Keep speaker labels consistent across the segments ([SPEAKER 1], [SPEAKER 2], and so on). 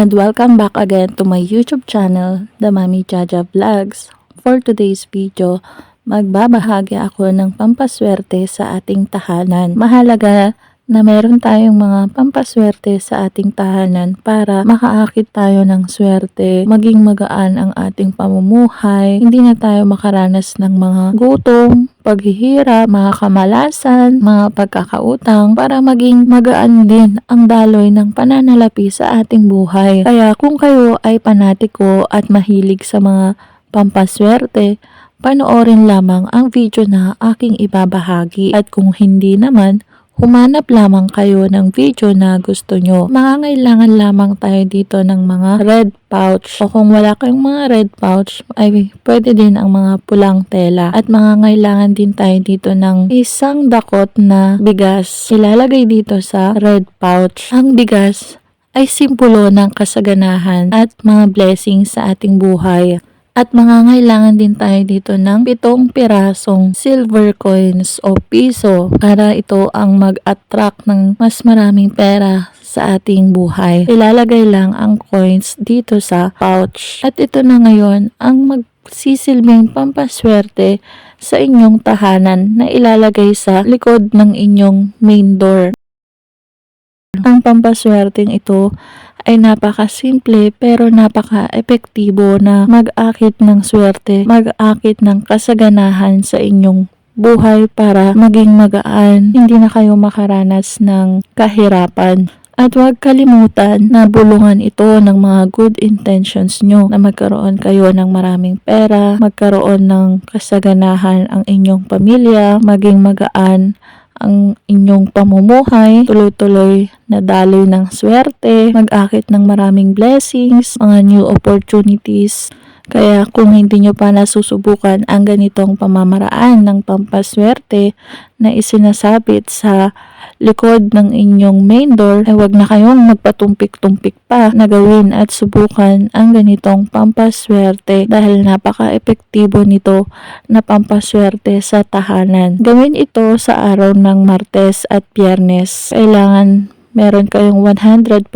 [SPEAKER 1] and welcome back again to my YouTube channel, The Mami Jaja Vlogs. For today's video, magbabahagi ako ng pampaswerte sa ating tahanan. Mahalaga na meron tayong mga pampaswerte sa ating tahanan para makaakit tayo ng swerte, maging magaan ang ating pamumuhay, hindi na tayo makaranas ng mga gutom, paghihirap, mga kamalasan, mga pagkakautang para maging magaan din ang daloy ng pananalapi sa ating buhay. Kaya kung kayo ay panatiko at mahilig sa mga pampaswerte, panoorin lamang ang video na aking ibabahagi at kung hindi naman, Humanap lamang kayo ng video na gusto nyo. Mangangailangan lamang tayo dito ng mga red pouch. O kung wala kayong mga red pouch, ay pwede din ang mga pulang tela. At mangangailangan din tayo dito ng isang dakot na bigas. Ilalagay dito sa red pouch. Ang bigas ay simbolo ng kasaganahan at mga blessings sa ating buhay. At mangangailangan din tayo dito ng pitong pirasong silver coins o piso para ito ang mag-attract ng mas maraming pera sa ating buhay. Ilalagay lang ang coins dito sa pouch. At ito na ngayon ang magsisilbing pampaswerte sa inyong tahanan na ilalagay sa likod ng inyong main door. Ang pampaswerteng ito ay napakasimple pero napaka-epektibo na mag-akit ng swerte, mag-akit ng kasaganahan sa inyong buhay para maging magaan, hindi na kayo makaranas ng kahirapan. At huwag kalimutan na bulungan ito ng mga good intentions nyo na magkaroon kayo ng maraming pera, magkaroon ng kasaganahan ang inyong pamilya, maging magaan ang inyong pamumuhay, tuloy-tuloy na daloy ng swerte, mag-akit ng maraming blessings, mga new opportunities. Kaya kung hindi nyo pa nasusubukan ang ganitong pamamaraan ng pampaswerte na isinasabit sa likod ng inyong main door, ay wag na kayong magpatumpik-tumpik pa na gawin at subukan ang ganitong pampaswerte dahil napaka-epektibo nito na pampaswerte sa tahanan. Gawin ito sa araw ng Martes at Biyernes. Kailangan meron kayong 100%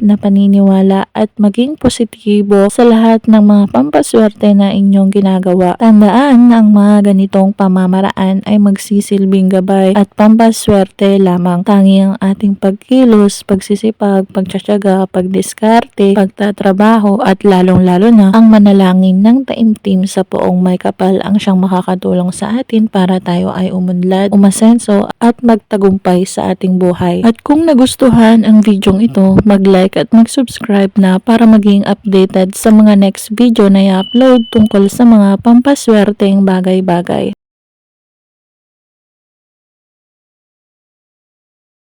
[SPEAKER 1] na paniniwala at maging positibo sa lahat ng mga pampaswerte na inyong ginagawa. Tandaan na ang mga ganitong pamamaraan ay magsisilbing gabay at pampaswerte lamang. Tangi ang ating pagkilos, pagsisipag, pagtsatsaga, pagdiskarte, pagtatrabaho at lalong-lalo na ang manalangin ng taimtim sa poong may kapal ang siyang makakatulong sa atin para tayo ay umunlad, umasenso at magtagumpay sa ating buhay. At kung nagustuhan ang videong ito, mag-like at mag-subscribe na para maging updated sa mga next video na i-upload tungkol sa mga pampaswerteng bagay-bagay.